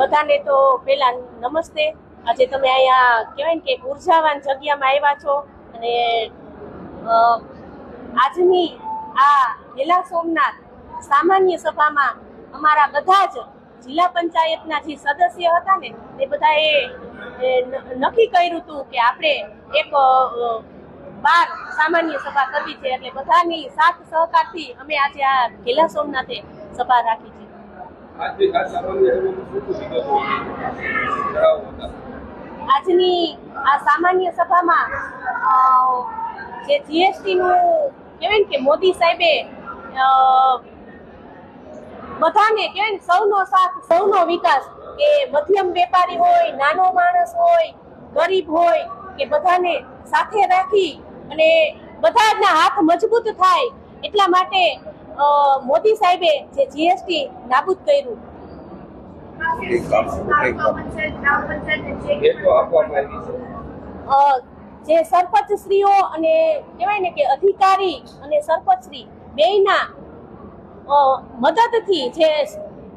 બધાને તો પહેલા નમસ્તે. આજે તમે અહીંયા કહેવાય ને કે ઉર્જાવાન જગ્યામાં આવ્યા છો અને આજની આ જિલ્લા સોમનાથ સામાન્ય સભામાં અમારા બધા જ જિલ્લા પંચાયતના જે સદસ્ય હતા ને તે બધાએ નક્કી કર્યું હતું કે આપણે એક બાર સામાન્ય સભા કરવી છે. એટલે બધાની સાથ સહકારથી અમે આજે આ જિલ્લા સોમનાથે સભા રાખી છે. આજની આ સામાન્ય સભામાં જે જીએસટી નું કહેવાય કે મોદી સાહેબે બધાને કહેવાય ને સૌનો સાથ, સૌનો વિકાસ, કે મધ્યમ વેપારી હોય, નાનો માણસ હોય, ગરીબ હોય, કે બધાને સાથે રાખી અને બધાના હાથ મજબૂત થાય એટલા માટે મોદી સાહેબે જે જીએસટી નાબૂદ કર્યું. જે સરપંચ શ્રીઓ અને કહેવાય ને કે અધિકારી અને સરપંચ શ્રી બેયના અ, મદદથી જે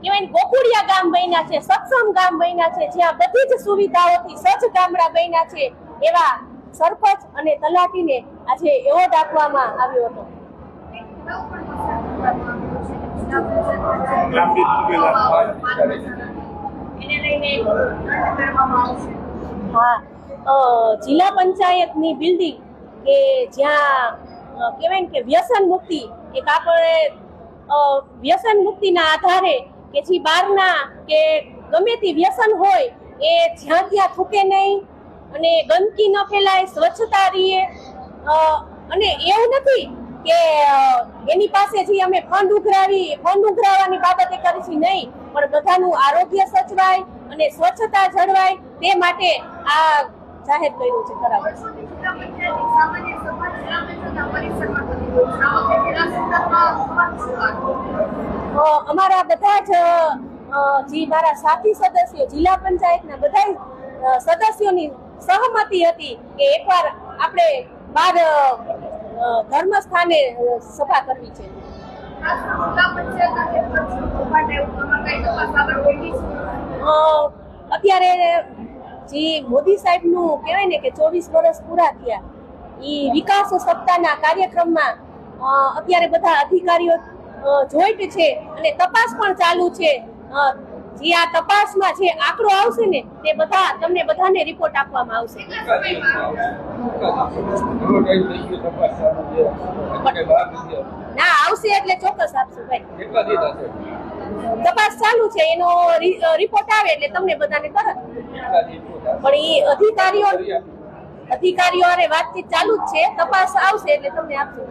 કહેવાય ને ગોકુળિયા ગામ બન્યા છે સક્ષમ ગામ બન્યા છે જ્યાં બધી જ સુવિધાઓથી સજ્જ ગામડા બન્યા છે એવા સરપંચ અને તલાટીને આજે એવોર્ડ આપવામાં આવ્યો હતો. હા. જિલ્લા પંચાયતની બિલ્ડિંગ કે જ્યાં કહેવાય કે વ્યસન મુક્તિ, એક આપણે વ્યસન મુક્તિના આધારે કે જે બહારના કે ગમે તે વ્યસન હોય, એ જ્યાં ત્યાં થૂકે નહીં અને ગંદકી ન ફેલાય, સ્વચ્છતા રહીએ. અને એવું નથી કે એની પાસે જે અમે ફંડ ઉઘરાવી ફંડ ઉઘરાવવાની બાબતે કરીશું નહીં પણ બધાનું આરોગ્ય સચવાય અને સ્વચ્છતા જળવાય તે માટે આ જાહેર કર્યું છે? અ, અમારા બધા જ જે મારા સાથી સદસ્યો જિલ્લા પંચાયતના બધા સદસ્યોની સહમતી હતી કે એકવાર આપણે બાર અ, સ્થાને સભા કરવી છે. અત્યારે જે મોદી સાહેબનું કહેવાય ને કે ચોવીસ વર્ષ પૂરા થયા એ વિકાસ સપ્તાહના કાર્યક્રમમાં અત્યારે બધા અધિકારીઓ જોઈન્ટ છે અને તપાસ પણ ચાલુ છે. જે આ તપાસમાં જે આંકડો આવશે ને, તે બધા તમને બધાને રિપોર્ટ આપવામાં આવશે. ના, આવશે એટલે ચોક્કસ આપશું, ભાઈ તપાસ ચાલુ છે, એનો રિપોર્ટ આવે એટલે તમને બધાને તરત? પણ એ અધિકારીઓ અધિકારીઓ અને વાતચીત ચાલુ જ છે, તપાસ આવશે એટલે તમને આપશું